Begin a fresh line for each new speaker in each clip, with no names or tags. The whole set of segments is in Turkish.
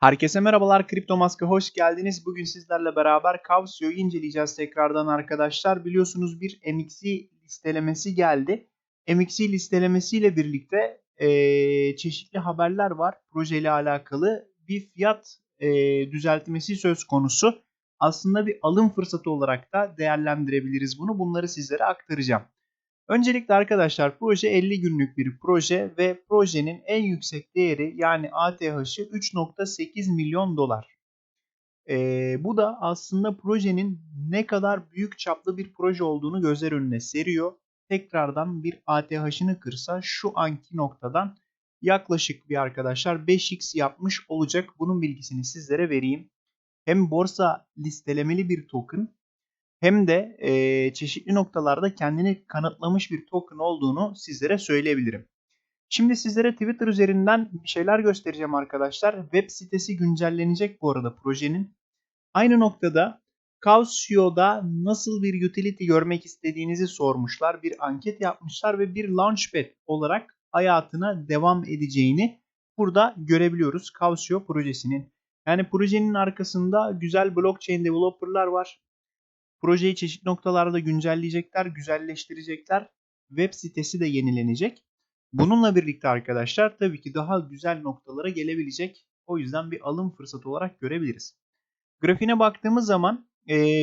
Herkese merhabalar, Kripto Mask'a hoş geldiniz. Bugün sizlerle beraber Cavsio'yu inceleyeceğiz tekrardan arkadaşlar. Biliyorsunuz bir MXC listelemesi geldi. MXC listelemesiyle birlikte e, çeşitli haberler var. Projeyle alakalı bir fiyat e, düzeltmesi söz konusu. Aslında bir alım fırsatı olarak da değerlendirebiliriz bunu. Bunları sizlere aktaracağım. Öncelikle arkadaşlar proje 50 günlük bir proje ve projenin en yüksek değeri yani ATH'ı 3.8 milyon dolar. Ee, bu da aslında projenin ne kadar büyük çaplı bir proje olduğunu gözler önüne seriyor. Tekrardan bir ATH'ını kırsa şu anki noktadan yaklaşık bir arkadaşlar 5x yapmış olacak. Bunun bilgisini sizlere vereyim. Hem borsa listelemeli bir token hem de e, çeşitli noktalarda kendini kanıtlamış bir token olduğunu sizlere söyleyebilirim. Şimdi sizlere Twitter üzerinden bir şeyler göstereceğim arkadaşlar. Web sitesi güncellenecek bu arada projenin. Aynı noktada Causio'da nasıl bir utility görmek istediğinizi sormuşlar. Bir anket yapmışlar ve bir launchpad olarak hayatına devam edeceğini burada görebiliyoruz Causio projesinin. Yani projenin arkasında güzel blockchain developerlar var. Projeyi çeşitli noktalarda güncelleyecekler, güzelleştirecekler. Web sitesi de yenilenecek. Bununla birlikte arkadaşlar tabii ki daha güzel noktalara gelebilecek. O yüzden bir alım fırsatı olarak görebiliriz. Grafiğine baktığımız zaman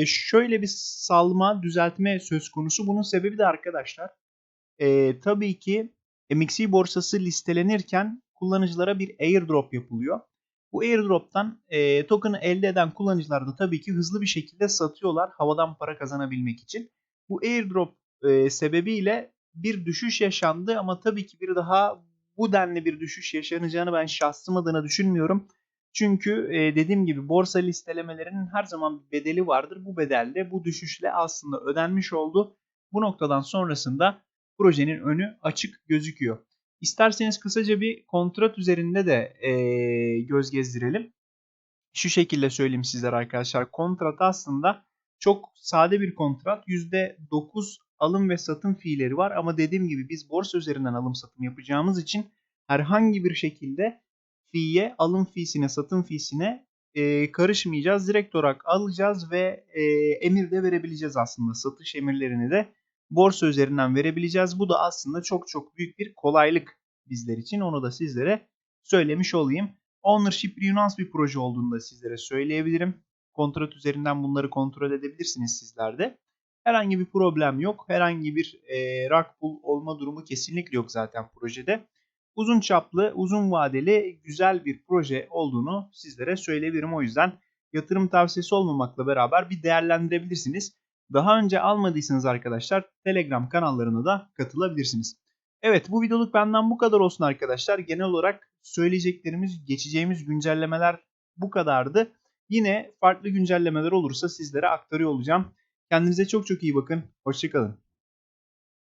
şöyle bir salma, düzeltme söz konusu. Bunun sebebi de arkadaşlar tabii ki MXC borsası listelenirken kullanıcılara bir airdrop yapılıyor. Bu airdrop'tan e, token'ı elde eden kullanıcılar da tabii ki hızlı bir şekilde satıyorlar havadan para kazanabilmek için. Bu airdrop e, sebebiyle bir düşüş yaşandı ama tabii ki bir daha bu denli bir düşüş yaşanacağını ben şahsım adına düşünmüyorum. Çünkü e, dediğim gibi borsa listelemelerinin her zaman bir bedeli vardır. Bu bedelde bu düşüşle aslında ödenmiş oldu. Bu noktadan sonrasında projenin önü açık gözüküyor. İsterseniz kısaca bir kontrat üzerinde de e, göz gezdirelim. Şu şekilde söyleyeyim sizlere arkadaşlar. Kontrat aslında çok sade bir kontrat. %9 alım ve satım fiilleri var ama dediğim gibi biz borsa üzerinden alım satım yapacağımız için herhangi bir şekilde fiye, alım fiisine, satım fiisine e, karışmayacağız. Direkt olarak alacağız ve e, emir de verebileceğiz aslında. Satış emirlerini de borsa üzerinden verebileceğiz. Bu da aslında çok çok büyük bir kolaylık bizler için. Onu da sizlere söylemiş olayım. Ownership Reunance bir proje olduğunu da sizlere söyleyebilirim. Kontrat üzerinden bunları kontrol edebilirsiniz sizler de. Herhangi bir problem yok. Herhangi bir e, rug pull olma durumu kesinlikle yok zaten projede. Uzun çaplı, uzun vadeli güzel bir proje olduğunu sizlere söyleyebilirim. O yüzden yatırım tavsiyesi olmamakla beraber bir değerlendirebilirsiniz. Daha önce almadıysanız arkadaşlar Telegram kanallarına da katılabilirsiniz. Evet bu videoluk benden bu kadar olsun arkadaşlar. Genel olarak söyleyeceklerimiz, geçeceğimiz güncellemeler bu kadardı. Yine farklı güncellemeler olursa sizlere aktarıyor olacağım. Kendinize çok çok iyi bakın. Hoşçakalın.